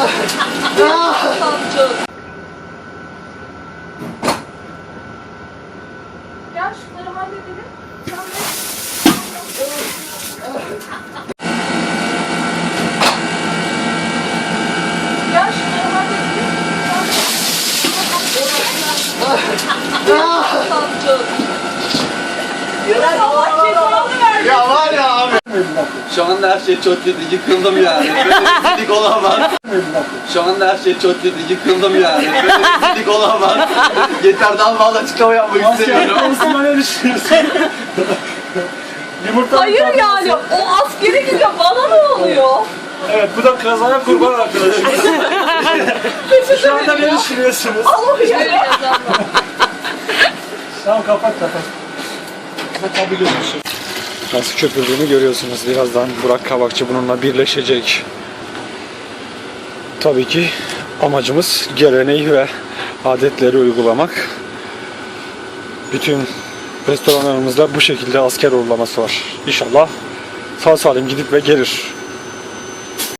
Gel şunları halledelim. Sen de... Gel şunları halledelim. Sen de... Şu anda her şey çok kötü, yıkıldım yani. Böyle rezillik olamaz. Şu anda her şey çok kötü, yıkıldım yani. Böyle rezillik olamaz. Yeter daha fazla açıklama yapmak istemiyorum. Konusunda ne düşünüyorsun? Yumurta Hayır yani o askere gidiyor bana ne oluyor? Evet bu da kazana kurban arkadaşımız. Şu anda ne düşünüyorsunuz? Allah ya. Tamam kapat kapat. Gözüküyor. Nasıl köpürdüğünü görüyorsunuz. Birazdan Burak Kabakçı bununla birleşecek. Tabii ki amacımız geleneği ve adetleri uygulamak. Bütün restoranlarımızda bu şekilde asker uğurlaması var. İnşallah sağ salim gidip ve gelir.